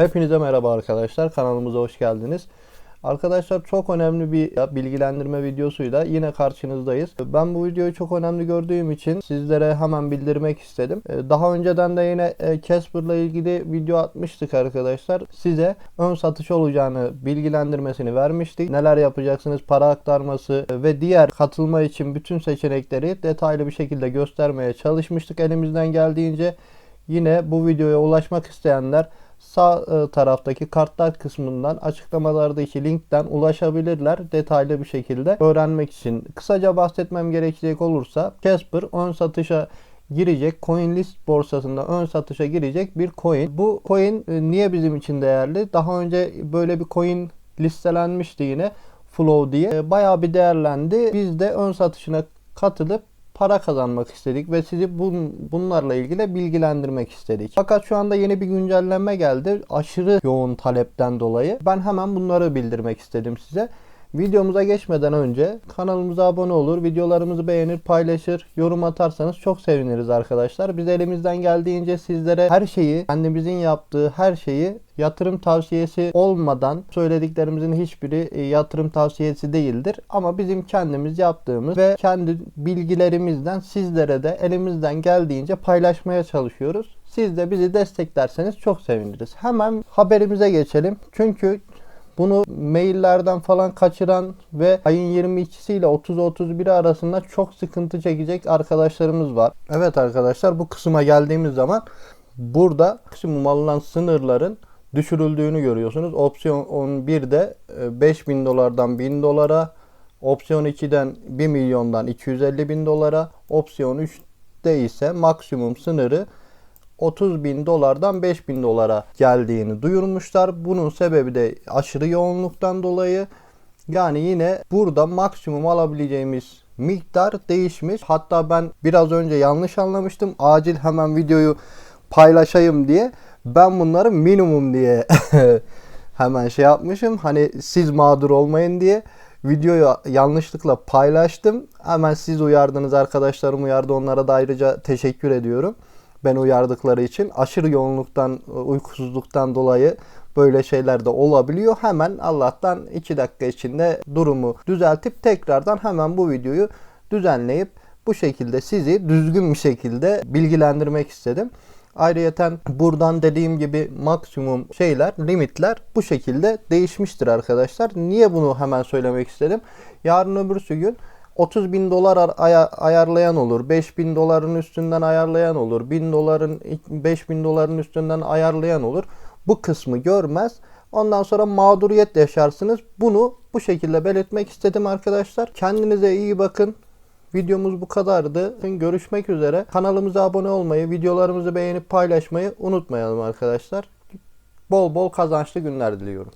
Hepinize merhaba arkadaşlar. Kanalımıza hoş geldiniz. Arkadaşlar çok önemli bir bilgilendirme videosuyla yine karşınızdayız. Ben bu videoyu çok önemli gördüğüm için sizlere hemen bildirmek istedim. Ee, Daha önceden de yine e, Casper'la ilgili video atmıştık arkadaşlar. Size ön satış olacağını bilgilendirmesini vermiştik. Neler yapacaksınız, para aktarması ve diğer katılma için bütün seçenekleri detaylı bir şekilde göstermeye çalışmıştık elimizden geldiğince. Yine bu videoya ulaşmak isteyenler sağ e, taraftaki kartlar kısmından açıklamalardaki linkten ulaşabilirler detaylı bir şekilde öğrenmek için. Kısaca bahsetmem gerekecek olursa Casper ön satışa girecek CoinList borsasında ön satışa girecek bir coin. Bu coin e, niye bizim için değerli? Daha önce böyle bir coin listelenmişti yine Flow diye. E, Bayağı bir değerlendi. Biz de ön satışına katılıp para kazanmak istedik ve sizi bun, bunlarla ilgili bilgilendirmek istedik. Fakat şu anda yeni bir güncelleme geldi. Aşırı yoğun talepten dolayı. Ben hemen bunları bildirmek istedim size. Videomuza geçmeden önce kanalımıza abone olur, videolarımızı beğenir, paylaşır, yorum atarsanız çok seviniriz arkadaşlar. Biz elimizden geldiğince sizlere her şeyi, kendimizin yaptığı her şeyi yatırım tavsiyesi olmadan söylediklerimizin hiçbiri e, yatırım tavsiyesi değildir. Ama bizim kendimiz yaptığımız ve kendi bilgilerimizden sizlere de elimizden geldiğince paylaşmaya çalışıyoruz. Siz de bizi desteklerseniz çok seviniriz. Hemen haberimize geçelim. Çünkü bunu maillerden falan kaçıran ve ayın 22'si ile 30-31 arasında çok sıkıntı çekecek arkadaşlarımız var. Evet arkadaşlar bu kısma geldiğimiz zaman burada maksimum alınan sınırların düşürüldüğünü görüyorsunuz. Opsiyon 11'de 5000 dolardan 1000 dolara, opsiyon 2'den 1 milyondan 250 bin dolara, opsiyon 3'te ise maksimum sınırı 30 bin dolardan 5 bin dolara geldiğini duyurmuşlar. Bunun sebebi de aşırı yoğunluktan dolayı. Yani yine burada maksimum alabileceğimiz miktar değişmiş. Hatta ben biraz önce yanlış anlamıştım. Acil hemen videoyu paylaşayım diye. Ben bunları minimum diye hemen şey yapmışım. Hani siz mağdur olmayın diye videoyu yanlışlıkla paylaştım. Hemen siz uyardınız arkadaşlarım uyardı. Onlara da ayrıca teşekkür ediyorum ben uyardıkları için aşırı yoğunluktan, uykusuzluktan dolayı böyle şeyler de olabiliyor. Hemen Allah'tan 2 dakika içinde durumu düzeltip tekrardan hemen bu videoyu düzenleyip bu şekilde sizi düzgün bir şekilde bilgilendirmek istedim. Ayrıyeten buradan dediğim gibi maksimum şeyler, limitler bu şekilde değişmiştir arkadaşlar. Niye bunu hemen söylemek istedim? Yarın öbürsü gün 30 bin dolar aya- ayarlayan olur. 5 bin doların üstünden ayarlayan olur. 1000 doların 5 bin doların üstünden ayarlayan olur. Bu kısmı görmez. Ondan sonra mağduriyet yaşarsınız. Bunu bu şekilde belirtmek istedim arkadaşlar. Kendinize iyi bakın. Videomuz bu kadardı. Görüşmek üzere. Kanalımıza abone olmayı, videolarımızı beğenip paylaşmayı unutmayalım arkadaşlar. Bol bol kazançlı günler diliyorum.